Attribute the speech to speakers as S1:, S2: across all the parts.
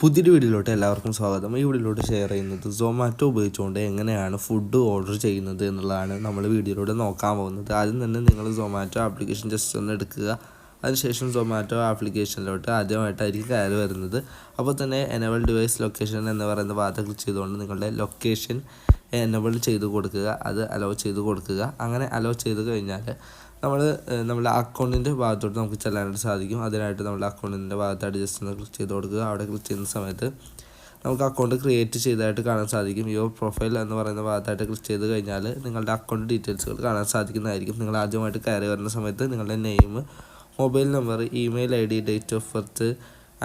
S1: പുതിയൊരു വീഡിയോയിലോട്ട് എല്ലാവർക്കും സ്വാഗതം. ഈ വീഡിയോയിലോട്ട് ഷെയർ ചെയ്യുന്നത് സൊമാറ്റോ ഉപയോഗിച്ചുകൊണ്ട് എങ്ങനെയാണ് ഫുഡ് ഓർഡർ ചെയ്യുന്നത് എന്നുള്ളതാണ് നമ്മൾ വീഡിയോയിലൂടെ നോക്കാൻ പോകുന്നത്. ആദ്യം തന്നെ നിങ്ങൾ സൊമാറ്റോ ആപ്ലിക്കേഷൻ ജസ്റ്റ് ഒന്ന് എടുക്കുക. അതിനുശേഷം സൊമാറ്റോ ആപ്ലിക്കേഷനിലോട്ട് ആദ്യമായിട്ടായിരിക്കും കയറി വരുന്നത്. അപ്പോൾ തന്നെ എനബിൾ ഡിവൈസ് ലൊക്കേഷൻ എന്ന് പറയുന്ന ഭാഗത്ത് ക്ലിക്ക് ചെയ്തുകൊണ്ട് നിങ്ങളുടെ ലൊക്കേഷൻ എനബിൾ ചെയ്ത് കൊടുക്കുക. അത് അലോ ചെയ്ത് കൊടുക്കുക. അങ്ങനെ അലോ ചെയ്ത് കഴിഞ്ഞാൽ നമ്മൾ നമ്മുടെ അക്കൗണ്ടിന്റെ ഭാഗത്തോട്ട് നമുക്ക് ചെല്ലാനായിട്ട് സാധിക്കും. അതിനായിട്ട് നമ്മുടെ അക്കൗണ്ടിന്റെ ഭാഗത്തായിട്ട് ജസ്റ്റ് ഒന്ന് ക്ലിക്ക് ചെയ്ത് കൊടുക്കുക. അവിടെ ക്ലിക്ക് ചെയ്യുന്ന സമയത്ത് നമുക്ക് അക്കൗണ്ട് ക്രിയേറ്റ് ചെയ്തതായിട്ട് കാണാൻ സാധിക്കും. യുവർ പ്രൊഫൈൽ എന്ന് പറയുന്ന ഭാഗത്തായിട്ട് ക്ലിക്ക് ചെയ്ത് കഴിഞ്ഞാൽ നിങ്ങളുടെ അക്കൗണ്ട് ഡീറ്റെയിൽസുകൾ കാണാൻ സാധിക്കുന്നതായിരിക്കും. നിങ്ങൾ ആദ്യമായിട്ട് കയറി വരുന്ന സമയത്ത് നിങ്ങളുടെ name mobile number email I D date of birth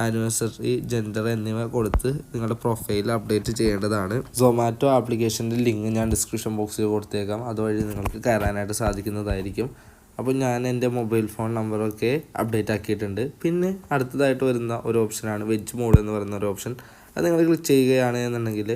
S1: anniversary gender എന്നിവ കൊടുത്ത് നിങ്ങളുടെ പ്രൊഫൈൽ അപ്ഡേറ്റ് ചെയ്യേണ്ടതാണ്. സൊമാറ്റോ ആപ്ലിക്കേഷന്റെ ലിങ്ക് ഞാൻ ഡിസ്ക്രിപ്ഷൻ ബോക്സിൽ കൊടുത്തേക്കാം. അതുവഴി നിങ്ങൾക്ക് കയറാനായിട്ട് സാധിക്കുന്നതായിരിക്കും. അപ്പോൾ ഞാൻ എന്റെ മൊബൈൽ ഫോൺ നമ്പറൊക്കെ അപ്ഡേറ്റ് ആക്കിയിട്ടുണ്ട്. പിന്നെ അടുത്തതായിട്ട് വരുന്ന ഒരു ഓപ്ഷനാണ് വെജ് മോഡ് എന്ന് പറയുന്ന ഒരു ഓപ്ഷൻ അത് നിങ്ങൾ ക്ലിക്ക് ചെയ്യുകയാണ് എന്നുണ്ടെങ്കിൽ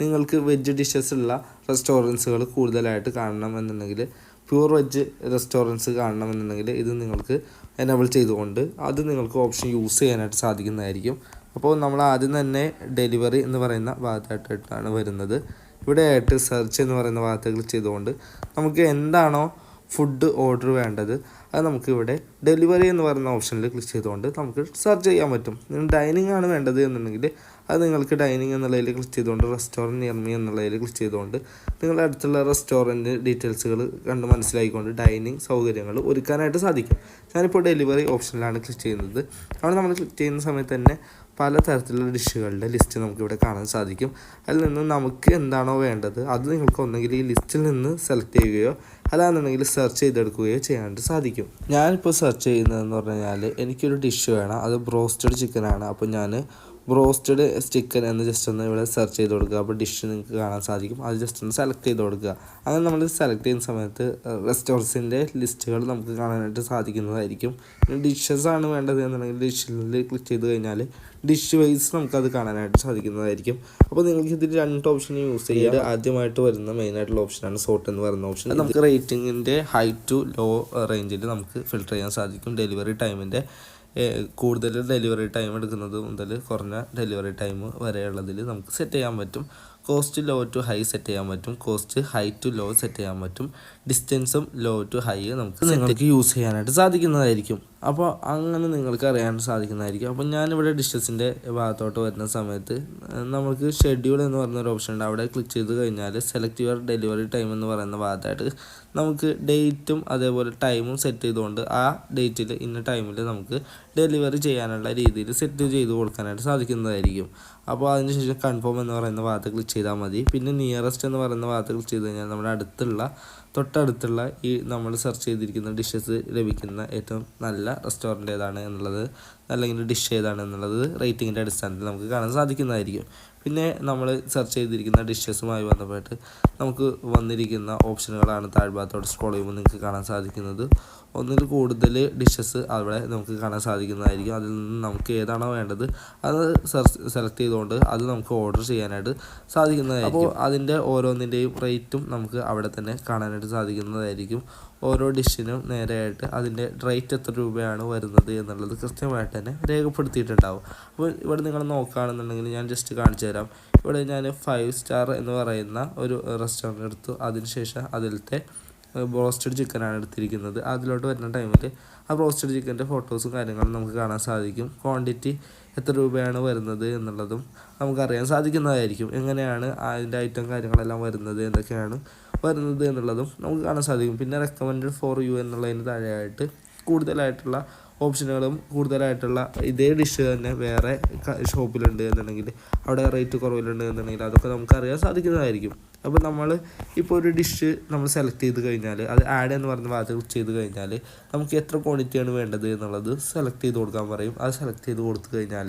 S1: നിങ്ങൾക്ക് വെജ് ഡിഷസ് ഉള്ള റെസ്റ്റോറന്റ്സുകൾ കൂടുതലായിട്ട് കാണണം എന്നുണ്ടെങ്കിൽ പ്യൂർ വെജ് റെസ്റ്റോറന്റ്സ് കാണണം എന്നുണ്ടെങ്കിൽ ഇത് നിങ്ങൾക്ക് എനേബിൾ ചെയ്തുകൊണ്ട് അത് നിങ്ങൾക്ക് ഓപ്ഷൻ യൂസ് ചെയ്യാനായിട്ട് സാധിക്കുന്നതായിരിക്കും. അപ്പോൾ നമ്മൾ ആദ്യം തന്നെ ഡെലിവറി എന്ന് പറയുന്ന ഭാഗത്തായിട്ടാണ് വരുന്നത്. ഇവിടെ ആയിട്ട് സെർച്ച് എന്ന് പറയുന്ന ഭാഗത്ത് ക്ലിക്ക് ചെയ്തുകൊണ്ട് നമുക്ക് എന്താണോ ഫുഡ് ഓർഡർ വേണ്ടത് അത് നമുക്കിവിടെ ഡെലിവറി എന്ന് പറയുന്ന ഓപ്ഷനിൽ ക്ലിക്ക് ചെയ്തുകൊണ്ട് നമുക്ക് സെർച്ച് ചെയ്യാൻ പറ്റും. ഡൈനിങ് ആണ് വേണ്ടത് എന്നുണ്ടെങ്കിൽ അത് നിങ്ങൾക്ക് ഡൈനിങ് എന്നുള്ളതിൽ ക്ലിക്ക് ചെയ്തുകൊണ്ട് റെസ്റ്റോറന്റ് നിയർമി എന്നുള്ളതിൽ ക്ലിക്ക് ചെയ്തുകൊണ്ട് നിങ്ങളുടെ അടുത്തുള്ള റെസ്റ്റോറന്റ് ഡീറ്റെയിൽസുകൾ കണ്ട് മനസ്സിലാക്കിക്കൊണ്ട് ഡൈനിങ് സൗകര്യങ്ങൾ ഒരുക്കാനായിട്ട് സാധിക്കും. ഞാനിപ്പോൾ ഡെലിവറി ഓപ്ഷനിലാണ് ക്ലിക്ക് ചെയ്യുന്നത്. അവിടെ നമ്മൾ ക്ലിക്ക് ചെയ്യുന്ന സമയത്ത് തന്നെ പല തരത്തിലുള്ള ഡിഷുകളുടെ ലിസ്റ്റ് നമുക്കിവിടെ കാണാൻ സാധിക്കും. അതിൽ നിന്ന് നമുക്ക് എന്താണോ വേണ്ടത് അത് നിങ്ങൾക്ക് ഒന്നെങ്കിൽ ഈ ലിസ്റ്റിൽ നിന്ന് സെലക്ട് ചെയ്യുകയോ അല്ലാന്നുണ്ടെങ്കിൽ സെർച്ച് ചെയ്തെടുക്കുകയോ ചെയ്യാനായിട്ട് സാധിക്കും. ഞാനിപ്പോൾ സെർച്ച് ചെയ്യുന്നതെന്ന് പറഞ്ഞു കഴിഞ്ഞാൽ എനിക്കൊരു ഡിഷ് വേണം. അത് ബ്രോസ്റ്റഡ് ചിക്കനാണ് അപ്പോൾ ഞാൻ ബ്രോസ്റ്റഡ് ചിക്കൻ എന്ന് ജസ്റ്റ് ഒന്ന് ഇവിടെ സെർച്ച് ചെയ്ത് കൊടുക്കുക. അപ്പോൾ ഡിഷ് നിങ്ങൾക്ക് കാണാൻ സാധിക്കും. അത് ജസ്റ്റ് ഒന്ന് സെലക്ട് ചെയ്ത് കൊടുക്കുക. അങ്ങനെ നമ്മൾ സെലക്ട് ചെയ്യുന്ന സമയത്ത് റെസ്റ്റോറൻസിന്റെ ലിസ്റ്റുകൾ നമുക്ക് കാണാനായിട്ട് സാധിക്കുന്നതായിരിക്കും. ഡിഷസ് ആണ് വേണ്ടത് എന്നുണ്ടെങ്കിൽ ഡിഷിൽ ക്ലിക്ക് ചെയ്ത് കഴിഞ്ഞാൽ ഡിഷ് വൈസ് നമുക്കത് കാണാനായിട്ട് സാധിക്കുന്നതായിരിക്കും. അപ്പോൾ നിങ്ങൾക്ക് ഇതിൽ രണ്ട് ഓപ്ഷൻ യൂസ് ചെയ്യാം. ആദ്യമായിട്ട് വരുന്ന മെയിൻ ആയിട്ടുള്ള ഓപ്ഷനാണ് സോട്ട് എന്ന് പറയുന്ന ഓപ്ഷൻ നമുക്ക് റേറ്റിങ്ങിന്റെ ഹൈ ടു ലോ റേഞ്ചിൽ നമുക്ക് ഫിൽട്ടർ ചെയ്യാൻ സാധിക്കും. ഡെലിവറി ടൈമിന്റെ കൂടുതൽ ഡെലിവറി ടൈം എടുക്കുന്നത് മുതൽ കുറഞ്ഞ ഡെലിവറി ടൈം വരെയുള്ളതിൽ നമുക്ക് സെറ്റ് ചെയ്യാൻ പറ്റും. Cost low to high set ചെയ്യാൻ പറ്റും. Cost high to low set ചെയ്യാൻ പറ്റും. ഡിസ്റ്റൻസും ലോ ടു ഹൈ നമുക്ക് നിങ്ങൾക്ക് യൂസ് ചെയ്യാനായിട്ട് സാധിക്കുന്നതായിരിക്കും. അപ്പോൾ അങ്ങനെ നിങ്ങൾക്ക് അറിയാൻ സാധിക്കുന്നതായിരിക്കും. അപ്പോൾ ഞാനിവിടെ ഡിഷസിന്റെ ഭാഗത്തോട്ട് വരുന്ന സമയത്ത് നമുക്ക് ഷെഡ്യൂൾ എന്ന് പറയുന്ന ഒരു ഓപ്ഷൻ ഉണ്ട്. അവിടെ ക്ലിക്ക് ചെയ്ത് കഴിഞ്ഞാൽ സെലക്ട് യുവർ ഡെലിവറി ടൈം എന്ന് പറയുന്ന ഭാഗത്തായിട്ട് നമുക്ക് ഡേറ്റും അതേപോലെ ടൈമും സെറ്റ് ചെയ്തുകൊണ്ട് ആ ഡേറ്റിൽ ഇന്ന ടൈമിൽ നമുക്ക് ഡെലിവറി ചെയ്യാനുള്ള രീതിയിൽ സെറ്റ് ചെയ്ത് കൊടുക്കാനായിട്ട് സാധിക്കുന്നതായിരിക്കും. അപ്പോൾ അതിനുശേഷം കൺഫേം എന്ന് പറയുന്ന ഭാഗത്ത് ക്ലിക്ക് ചെയ്താൽ മതി. പിന്നെ നിയറസ്റ്റ് എന്ന് പറയുന്ന ഭാഗത്ത് ക്ലിക്ക് ചെയ്ത് കഴിഞ്ഞാൽ നമ്മുടെ അടുത്തുള്ള തൊട്ടടുത്തുള്ള ഈ നമ്മൾ സെർച്ച് ചെയ്തിരിക്കുന്ന ഡിഷസ് ലഭിക്കുന്ന ഏറ്റവും നല്ല റെസ്റ്റോറന്റ് ഏതാണ് എന്നുള്ളത് അല്ലെങ്കിൽ ഡിഷ് ഏതാണ് എന്നുള്ളത് റേറ്റിങ്ങിന്റെ അടിസ്ഥാനത്തിൽ നമുക്ക് കാണാൻ സാധിക്കുന്നതായിരിക്കും. പിന്നെ നമ്മൾ സെർച്ച് ചെയ്തിരിക്കുന്ന ഡിഷസുമായി ബന്ധപ്പെട്ട് നമുക്ക് വന്നിരിക്കുന്ന ഓപ്ഷനുകളാണ് താഴ്ഭാഗത്തോട് സ്ക്രോൾ ചെയ്യുമ്പോൾ നിങ്ങൾക്ക് കാണാൻ സാധിക്കുന്നത്. ഒന്നിൽ കൂടുതൽ ഡിഷസ് അവിടെ നമുക്ക് കാണാൻ സാധിക്കുന്നതായിരിക്കും. അതിൽ നിന്ന് നമുക്ക് ഏതാണോ വേണ്ടത് അത് സെലക്ട് ചെയ്തുകൊണ്ട് അത് നമുക്ക് ഓർഡർ ചെയ്യാനായിട്ട് സാധിക്കുന്നതായിരിക്കും. അപ്പോൾ അതിന്റെ ഓരോന്നിന്റെയും റേറ്റും നമുക്ക് അവിടെ തന്നെ കാണാനായിട്ട് സാധിക്കുന്നതായിരിക്കും. ഓരോ ഡിഷിനും നേരെയായിട്ട് അതിന്റെ റേറ്റ് എത്ര രൂപയാണ് വരുന്നത് എന്നുള്ളത് കൃത്യമായിട്ട് തന്നെ രേഖപ്പെടുത്തിയിട്ടുണ്ടാവും. അപ്പോൾ ഇവിടെ നിങ്ങൾ നോക്കുകയാണെന്നുണ്ടെങ്കിൽ ഞാൻ ജസ്റ്റ് കാണിച്ചു തരാം. ഇവിടെ ഞാൻ ഫൈവ് സ്റ്റാർ എന്ന് പറയുന്ന ഒരു റെസ്റ്റോറന്റ് എടുത്തു. അതിനുശേഷം അതിലത്തെ ബ്രോസ്റ്റഡ് ചിക്കനാണ് എടുത്തിരിക്കുന്നത്. അതിലോട്ട് വരുന്ന ടൈമിൽ ആ ബ്രോസ്റ്റഡ് ചിക്കന്റെ ഫോട്ടോസും കാര്യങ്ങളും നമുക്ക് കാണാൻ സാധിക്കും. ക്വാണ്ടിറ്റി എത്ര രൂപയാണ് വരുന്നത് എന്നുള്ളതും നമുക്കറിയാൻ സാധിക്കുന്നതായിരിക്കും. എങ്ങനെയാണ് അതിന്റെ ഐറ്റം കാര്യങ്ങളെല്ലാം വരുന്നത് എന്തൊക്കെയാണ് വരുന്നത് എന്നുള്ളതും നമുക്ക് കാണാൻ സാധിക്കും. പിന്നെ റെക്കമെൻഡ് ഫോർ യു എന്നുള്ളതിന് താഴെയായിട്ട് കൂടുതലായിട്ടുള്ള ഓപ്ഷനുകളും കൂടുതലായിട്ടുള്ള ഇതേ ഡിഷ് തന്നെ വേറെ ഷോപ്പിലുണ്ട് എന്നുണ്ടെങ്കിൽ അവിടെ റേറ്റ് കുറവിലുണ്ട് എന്നുണ്ടെങ്കിൽ അതൊക്കെ നമുക്ക് അറിയാൻ സാധിക്കുന്നതായിരിക്കും. അപ്പോൾ നമ്മൾ ഇപ്പോൾ ഒരു ഡിഷ് നമ്മൾ സെലക്ട് ചെയ്ത് കഴിഞ്ഞാൽ അത് ആഡ് എന്ന് പറഞ്ഞ ഭാഗത്ത് ക്ലിക്ക് ചെയ്ത് കഴിഞ്ഞാൽ നമുക്ക് എത്ര ക്വാണ്ടിറ്റിയാണ് വേണ്ടത് എന്നുള്ളത് സെലക്ട് ചെയ്ത് കൊടുക്കാൻ പറയും. അത് സെലക്ട് ചെയ്ത് കൊടുത്തു കഴിഞ്ഞാൽ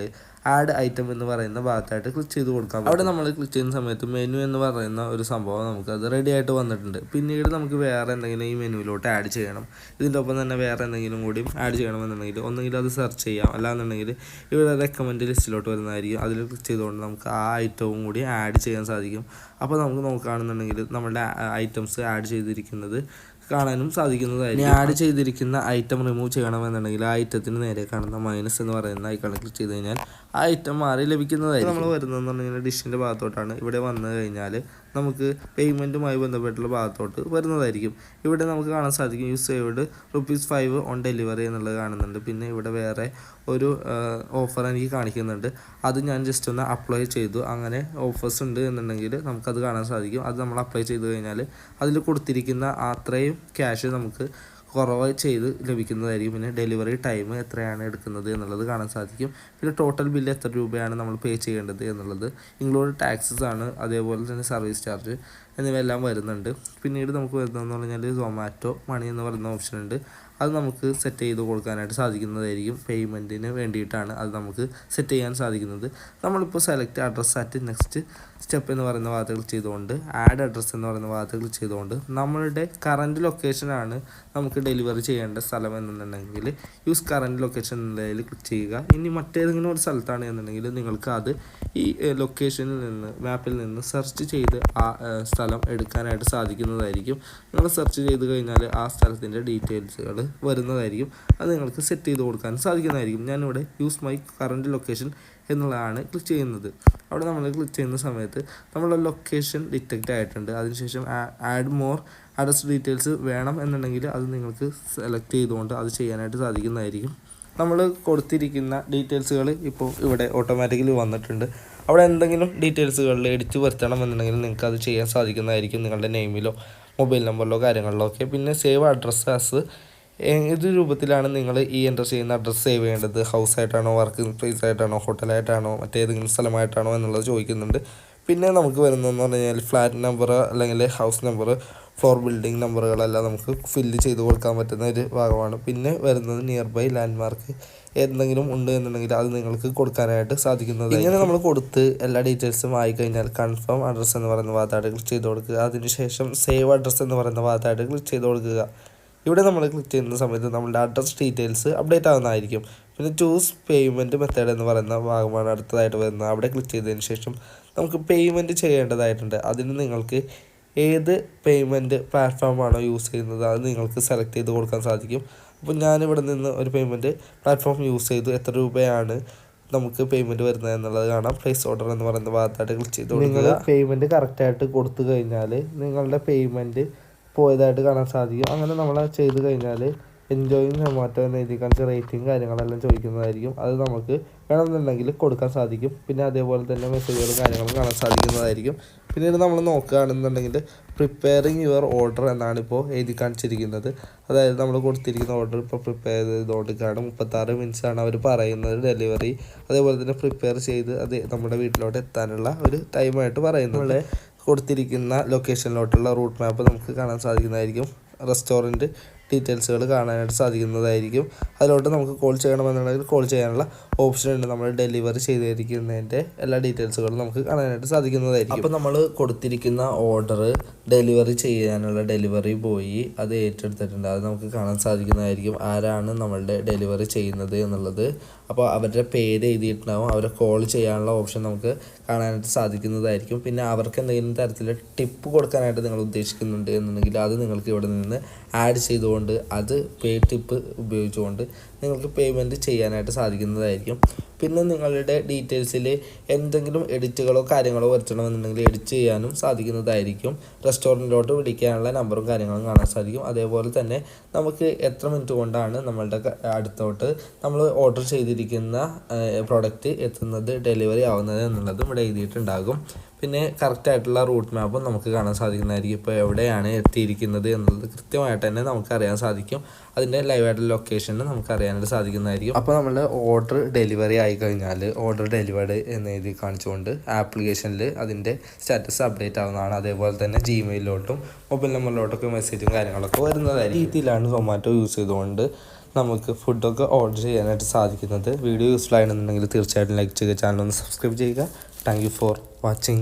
S1: ആഡ് ഐറ്റം എന്ന് പറയുന്ന ഭാഗത്തായിട്ട് ക്ലിക്ക് ചെയ്ത് കൊടുക്കാം അവിടെ നമ്മൾ ക്ലിക്ക് ചെയ്യുന്ന സമയത്ത് മെനു എന്ന് പറയുന്ന ഒരു സംഭവം നമുക്ക് അത് റെഡി ആയിട്ട് വന്നിട്ടുണ്ട്. പിന്നീട് നമുക്ക് വേറെ എന്തെങ്കിലും ഈ മെനുവിലോട്ട് ആഡ് ചെയ്യണം. ഇതിന്റെ ഒപ്പം തന്നെ വേറെ എന്തെങ്കിലും കൂടി ആഡ് ചെയ്യണമെന്നുണ്ടെങ്കിൽ ഒന്നെങ്കിൽ അത് സെർച്ച് ചെയ്യാം. അല്ലാന്നുണ്ടെങ്കിൽ ഇവിടെ റെക്കമെൻഡ് ലിസ്റ്റിലോട്ട് വരുന്നതായിരിക്കും. അതിൽ ക്ലിക്ക് ചെയ്തുകൊണ്ട് നമുക്ക് ആ ഐറ്റവും കൂടി ആഡ് ചെയ്യാൻ സാധിക്കും. അപ്പോൾ നമുക്ക് നോക്കുകയാണെന്നുണ്ടെങ്കിൽ നമ്മുടെ ഐറ്റംസ് ആഡ് ചെയ്തിരിക്കുന്നത് കാണാനും സാധിക്കുന്നതായിരിക്കും. ആഡ് ചെയ്തിരിക്കുന്ന ഐറ്റം റിമൂവ് ചെയ്യണമെന്നുണ്ടെങ്കിൽ ആ ഐറ്റത്തിന് നേരെ കാണുന്ന മൈനസ് എന്ന് പറയുന്ന ഐക്കണിൽ ക്ലിക്ക് ചെയ്ത് കഴിഞ്ഞാൽ ആ ഐറ്റം മാറി ലഭിക്കുന്നതായിരിക്കും. നമ്മൾ വരുന്നതെന്ന് പറഞ്ഞാൽ ഡിഷിന്റെ ഭാഗത്തോട്ടാണ്. ഇവിടെ വന്നു കഴിഞ്ഞാൽ നമുക്ക് പേയ്മെന്റുമായി ബന്ധപ്പെട്ടുള്ള ഭാഗത്തോട്ട് വരുന്നതായിരിക്കും. ഇവിടെ നമുക്ക് കാണാൻ സാധിക്കും you saved rupees five on delivery എന്നുള്ളത് കാണുന്നുണ്ട്. പിന്നെ ഇവിടെ വേറെ ഒരു ഓഫർ എനിക്ക് കാണിക്കുന്നുണ്ട്. അത് ഞാൻ ജസ്റ്റ് ഒന്ന് അപ്ലൈ ചെയ്തു. അങ്ങനെ ഓഫേഴ്സ് ഉണ്ട് എന്നുണ്ടെങ്കിൽ നമുക്കത് കാണാൻ സാധിക്കും. അത് നമ്മൾ അപ്ലൈ ചെയ്ത് കഴിഞ്ഞാൽ അതിൽ കൊടുത്തിരിക്കുന്ന അത്രയും ക്യാഷ് നമുക്ക് കുറവ് ചെയ്ത് ലഭിക്കുന്നതായിരിക്കും. പിന്നെ ഡെലിവറി ടൈം എത്രയാണ് എടുക്കുന്നത് എന്നുള്ളത് കാണാൻ സാധിക്കും. പിന്നെ ടോട്ടൽ ബില്ല് എത്ര രൂപയാണ് നമ്മൾ പേ ചെയ്യേണ്ടത് എന്നുള്ളത്. ഇൻക്ലൂഡ് ടാക്സസ് ആണ് അതേപോലെ തന്നെ സർവീസ് ചാർജ് എന്നിവയെല്ലാം വരുന്നുണ്ട്. പിന്നീട് നമുക്ക് വരുന്നതെന്ന് പറഞ്ഞാൽ സൊമാറ്റോ മണി എന്ന് പറയുന്ന ഓപ്ഷൻ ഉണ്ട്. അത് നമുക്ക് സെറ്റ് ചെയ്ത് കൊടുക്കാനായിട്ട് സാധിക്കുന്നതായിരിക്കും പേയ്മെന്റിന് വേണ്ടിയിട്ടാണ് അത് നമുക്ക് സെറ്റ് ചെയ്യാൻ സാധിക്കുന്നത്. നമ്മളിപ്പോൾ select address at next step എന്ന് പറയുന്ന ഭാഗത്ത് ക്ലിക്ക് ചെയ്തുകൊണ്ട് ആഡ് അഡ്രസ്സ് എന്ന് പറയുന്ന ഭാഗത്ത് ക്ലിക്ക് ചെയ്തുകൊണ്ട് നമ്മളുടെ കറന്റ് ലൊക്കേഷനാണ് നമുക്ക് ഡെലിവറി ചെയ്യേണ്ട സ്ഥലം എന്നുണ്ടെങ്കിൽ യൂസ് കറന്റ് ലൊക്കേഷൻ എന്നതിൽ ക്ലിക്ക് ചെയ്യുക. ഇനി മറ്റേതെങ്കിലും ഒരു സ്ഥലത്താണ് എന്നുണ്ടെങ്കിൽ നിങ്ങൾക്ക് അത് ഈ ലൊക്കേഷനിൽ നിന്ന് മാപ്പിൽ നിന്ന് സെർച്ച് ചെയ്ത് ആ സ്ഥലം എടുക്കാനായിട്ട് സാധിക്കുന്നതായിരിക്കും. നിങ്ങൾ സെർച്ച് ചെയ്ത് കഴിഞ്ഞാൽ ആ സ്ഥലത്തിന്റെ ഡീറ്റെയിൽസുകൾ വരുന്നതായിരിക്കും. അത് നിങ്ങൾക്ക് സെറ്റ് ചെയ്ത് കൊടുക്കാൻ സാധിക്കുന്നതായിരിക്കും. ഞാനിവിടെ യൂസ് മൈ കറന്റ് ലൊക്കേഷൻ എന്നുള്ളതാണ് ക്ലിക്ക് ചെയ്യുന്നത്. അവിടെ നമ്മൾ ക്ലിക്ക് ചെയ്യുന്ന സമയത്ത് നമ്മളുടെ ലൊക്കേഷൻ ഡിറ്റക്റ്റ് ആയിട്ടുണ്ട്. അതിനുശേഷം ആഡ് മോർ അഡ്രസ് ഡീറ്റെയിൽസ് വേണം എന്നുണ്ടെങ്കിൽ അത് നിങ്ങൾക്ക് സെലക്ട് ചെയ്തുകൊണ്ട് അത് ചെയ്യാനായിട്ട് സാധിക്കുന്നതായിരിക്കും. നമ്മൾ കൊടുത്തിരിക്കുന്ന ഡീറ്റെയിൽസുകൾ ഇപ്പോൾ ഇവിടെ ഓട്ടോമാറ്റിക്കലി വന്നിട്ടുണ്ട്. അവിടെ എന്തെങ്കിലും ഡീറ്റെയിൽസുകളിൽ എഡിറ്റ് വരുത്തണം എന്നുണ്ടെങ്കിൽ നിങ്ങൾക്ക് അത് ചെയ്യാൻ സാധിക്കുന്നതായിരിക്കും നിങ്ങളുടെ നെയിമിലോ മൊബൈൽ നമ്പറിലോ കാര്യങ്ങളിലോ ഒക്കെ. പിന്നെ സേവ് അഡ്രസ്സ് ആസ് ഏത് രൂപത്തിലാണ് നിങ്ങൾ ഈ എന്റർ ചെയ്യുന്ന അഡ്രസ്സ് സേവ് ചെയ്യേണ്ടത്? ഹൗസ് ആയിട്ടാണോ വർക്കിംഗ് പ്ലേസ് ആയിട്ടാണോ ഹോട്ടലായിട്ടാണോ മറ്റേതെങ്കിലും സ്ഥലമായിട്ടാണോ എന്നുള്ളത് ചോദിക്കുന്നുണ്ട്. പിന്നെ നമുക്ക് വരുന്നതെന്ന് പറഞ്ഞു കഴിഞ്ഞാൽ ഫ്ലാറ്റ് നമ്പർ അല്ലെങ്കിൽ ഹൗസ് നമ്പർ ഫ്ലോർ ബിൽഡിംഗ് നമ്പറുകളെല്ലാം നമുക്ക് ഫില്ല് ചെയ്ത് കൊടുക്കാൻ പറ്റുന്ന ഒരു ഭാഗമാണ്. പിന്നെ വരുന്നത് നിയർ ബൈ ലാൻഡ്മാർക്ക് എന്തെങ്കിലും ഉണ്ട് എന്നുണ്ടെങ്കിൽ അത് നിങ്ങൾക്ക് കൊടുക്കാനായിട്ട് സാധിക്കുന്നത് ഇങ്ങനെ നമ്മൾ കൊടുത്ത് എല്ലാ ഡീറ്റെയിൽസും ആയി കഴിഞ്ഞാൽ കൺഫേം അഡ്രസ്സ് എന്ന് പറയുന്ന ഭാഗത്തായിട്ട് ക്ലിക്ക് ചെയ്ത് കൊടുക്കുക. അതിനുശേഷം സേവ് അഡ്രസ്സ് എന്ന് പറയുന്ന ഭാഗത്തായിട്ട് ക്ലിക്ക് ചെയ്ത് കൊടുക്കുക. ഇവിടെ നമ്മൾ ക്ലിക്ക് ചെയ്യുന്ന സമയത്ത് നമ്മുടെ അഡ്രസ് ഡീറ്റെയിൽസ് അപ്ഡേറ്റ് ആവുന്നതായിരിക്കും. പിന്നെ ചൂസ് പേയ്മെന്റ് മെത്തേഡ് എന്ന് പറയുന്ന ഭാഗമാണ് അടുത്തതായിട്ട് വരുന്നത്. അവിടെ ക്ലിക്ക് ചെയ്തതിന് ശേഷം നമുക്ക് പേയ്മെന്റ് ചെയ്യേണ്ടതായിട്ടുണ്ട്. അതിന് നിങ്ങൾക്ക് ഏത് പേയ്മെന്റ് പ്ലാറ്റ്ഫോമാണോ യൂസ് ചെയ്യുന്നത് അത് നിങ്ങൾക്ക് സെലക്ട് ചെയ്ത് കൊടുക്കാൻ സാധിക്കും. അപ്പോൾ ഞാനിവിടെ നിന്ന് ഒരു പേയ്മെന്റ് പ്ലാറ്റ്ഫോം യൂസ് ചെയ്തു. എത്ര രൂപയാണ് നമുക്ക് പേയ്മെന്റ് വരുന്നത് എന്നുള്ളത് കാണാം. പ്ലേസ് ഓർഡർ എന്ന് പറയുന്ന ഭാഗത്തായിട്ട് ക്ലിക്ക് ചെയ്ത് നിങ്ങൾ പേയ്മെന്റ് കറക്റ്റായിട്ട് കൊടുത്തു കഴിഞ്ഞാൽ നിങ്ങളുടെ പേയ്മെന്റ് പോയതായിട്ട് കാണാൻ സാധിക്കും. അങ്ങനെ നമ്മൾ ചെയ്ത് കഴിഞ്ഞാൽ എൻജോയിങ് സൊമാറ്റോ എന്ന് എഴുതി റേറ്റിംഗ് കാര്യങ്ങളെല്ലാം ചോദിക്കുന്നതായിരിക്കും. അത് നമുക്ക് വേണമെന്നുണ്ടെങ്കിൽ കൊടുക്കാൻ സാധിക്കും. പിന്നെ അതേപോലെ തന്നെ മെസ്സേജുകളും കാര്യങ്ങളും കാണാൻ സാധിക്കുന്നതായിരിക്കും. പിന്നീട് നമ്മൾ നോക്കുകയാണെന്നുണ്ടെങ്കിൽ പ്രിപ്പയറിങ് യുവർ ഓർഡർ എന്നാണ് ഇപ്പോൾ എഴുതി കാണിച്ചിരിക്കുന്നത്. അതായത് നമ്മൾ കൊടുത്തിരിക്കുന്ന ഓർഡർ ഇപ്പോൾ പ്രിപ്പയർ ചെയ്തുകൊണ്ടിരിക്കുകയാണ് മുപ്പത്താറ് മിനിറ്റ്സാണ് അവർ പറയുന്നത് ഡെലിവറി അതേപോലെ തന്നെ പ്രിപ്പയർ ചെയ്ത് അത് നമ്മുടെ വീട്ടിലോട്ട് എത്താനുള്ള ഒരു ടൈമായിട്ട് പറയുന്നത്. കൊടുത്തിരിക്കുന്ന ലൊക്കേഷനിലോട്ടുള്ള റൂട്ട് മാപ്പ് നമുക്ക് കാണാൻ സാധിക്കുന്നതായിരിക്കും. റെസ്റ്റോറന്റ് ഡീറ്റെയിൽസുകൾ കാണാനായിട്ട് സാധിക്കുന്നതായിരിക്കും. അതിലോട്ട് നമുക്ക് കോൾ ചെയ്യണമെന്നുണ്ടെങ്കിൽ കോൾ ചെയ്യാനുള്ള ഓപ്ഷൻ ഉണ്ട്. നമ്മൾ ഡെലിവറി ചെയ്തിരിക്കുന്നതിന്റെ എല്ലാ ഡീറ്റെയിൽസുകളും നമുക്ക് കാണാനായിട്ട് സാധിക്കുന്നതായിരിക്കും. അപ്പോൾ നമ്മൾ കൊടുത്തിരിക്കുന്ന ഓർഡർ ഡെലിവറി ചെയ്യാനുള്ള ഡെലിവറി ബോയി അത് ഏറ്റെടുത്തിട്ടുണ്ട്. അത് നമുക്ക് കാണാൻ സാധിക്കുന്നതായിരിക്കും. ആരാണ് നമ്മളുടെ ഡെലിവറി ചെയ്യുന്നത് എന്നുള്ളത്. അപ്പോൾ അവരുടെ പേര് എഴുതിയിട്ടുണ്ടാവും അവരെ കോൾ ചെയ്യാനുള്ള ഓപ്ഷൻ നമുക്ക് കാണാനായിട്ട് സാധിക്കുന്നതായിരിക്കും. പിന്നെ അവർക്ക് എന്തെങ്കിലും തരത്തിൽ ടിപ്പ് കൊടുക്കാനായിട്ട് നിങ്ങൾ ഉദ്ദേശിക്കുന്നുണ്ട് എന്നുണ്ടെങ്കിൽ അത് നിങ്ങൾക്ക് ഇവിടെ നിന്ന് ആഡ് ചെയ്തുകൊണ്ട് അത് പേ ടിപ്പ് ഉപയോഗിച്ചുകൊണ്ട് നിങ്ങൾക്ക് പേയ്മെന്റ് ചെയ്യാനായിട്ട് സാധിക്കുന്നതായിരിക്കും. പിന്നെ നിങ്ങളുടെ ഡീറ്റെയിൽസിൽ എന്തെങ്കിലും എഡിറ്റുകളോ കാര്യങ്ങളോ വരുത്തണമെന്നുണ്ടെങ്കിൽ എഡിറ്റ് ചെയ്യാനും സാധിക്കുന്നതായിരിക്കും. റെസ്റ്റോറന്റിലോട്ട് വിളിക്കാനുള്ള നമ്പറും കാര്യങ്ങളും കാണാൻ സാധിക്കും. അതേപോലെ തന്നെ നമുക്ക് എത്ര മിനിറ്റ് കൊണ്ടാണ് നമ്മളുടെ അടുത്തോട്ട് നമ്മൾ ഓർഡർ ചെയ്തിരിക്കുന്ന പ്രോഡക്റ്റ് എത്തുന്നത് ഡെലിവറി ആവുന്നത് എന്നുള്ളതും ഇവിടെ എഴുതിയിട്ടുണ്ടാകും. പിന്നെ കറക്റ്റായിട്ടുള്ള റൂട്ട് മാപ്പും നമുക്ക് കാണാൻ സാധിക്കുന്നതായിരിക്കും. ഇപ്പോൾ എവിടെയാണ് എത്തിയിരിക്കുന്നത് എന്നുള്ളത് കൃത്യമായിട്ട് തന്നെ നമുക്ക് അറിയാൻ സാധിക്കും. അതിന്റെ ലൈവായിട്ടുള്ള ലൊക്കേഷനും നമുക്ക് അറിയാനായിട്ട് സാധിക്കുന്നതായിരിക്കും. അപ്പോൾ നമ്മൾ ഓർഡർ ഡെലിവറി ആയി കഴിഞ്ഞാൽ ഓർഡർ ഡെലിവേർഡ് എന്ന് എഴുതി കാണിച്ചുകൊണ്ട് ആപ്ലിക്കേഷനിൽ അതിന്റെ സ്റ്റാറ്റസ് അപ്ഡേറ്റ് ആവുന്നതാണ്. അതേപോലെ തന്നെ ജിമെയിലോട്ടും മൊബൈൽ നമ്പറിലോട്ടൊക്കെ മെസ്സേജും കാര്യങ്ങളൊക്കെ വരുന്നതായിരിക്കും. രീതിയിലാണ് സൊമാറ്റോ യൂസ് ചെയ്തുകൊണ്ട് നമുക്ക് ഫുഡൊക്കെ ഓർഡർ ചെയ്യാനായിട്ട് സാധിക്കുന്നത്. വീഡിയോ യൂസ്ഫുൾ ആണെന്നുണ്ടെങ്കിൽ തീർച്ചയായിട്ടും ലൈക്ക് ചെയ്യുക. ചാനൽ ഒന്ന് സബ്സ്ക്രൈബ് ചെയ്യുക. Thank you for watching